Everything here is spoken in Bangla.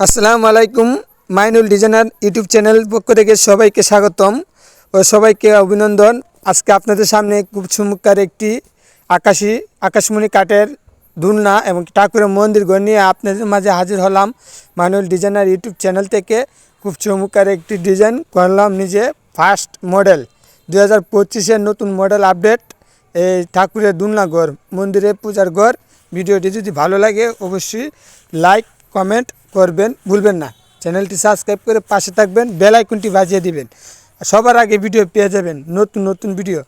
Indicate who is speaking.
Speaker 1: আসসালামু আলাইকুম, মাইনুল ডিজাইনার ইউটিউব চ্যানেল পক্ষ থেকে সবাইকে স্বাগতম ও সবাইকে অভিনন্দন। আজকে আপনাদের সামনে খুব চমৎকার একটি আকাশি, আকাশমণি কাঠের দুলনা এবং ঠাকুরের মন্দির ঘর নিয়ে আপনাদের মাঝে হাজির হলাম। মাইনুল ডিজাইনার ইউটিউব চ্যানেল থেকে খুব চমৎকার একটি ডিজাইন করলাম নিজে ফার্স্ট মডেল দু হাজার নতুন মডেল আপডেট এই ঠাকুরের দুলনা ঘর মন্দিরে পূজার ঘর। ভিডিওটি যদি ভালো লাগে, অবশ্যই লাইক কমেন্ট করবেন, ভুলবেন না। চ্যানেলটি সাবস্ক্রাইব করে পাশে থাকবেন বেল আইকনটি বাজিয়ে দিবেন। সবার আগে ভিডিও পেয়ে যাবেন নতুন নতুন ভিডিও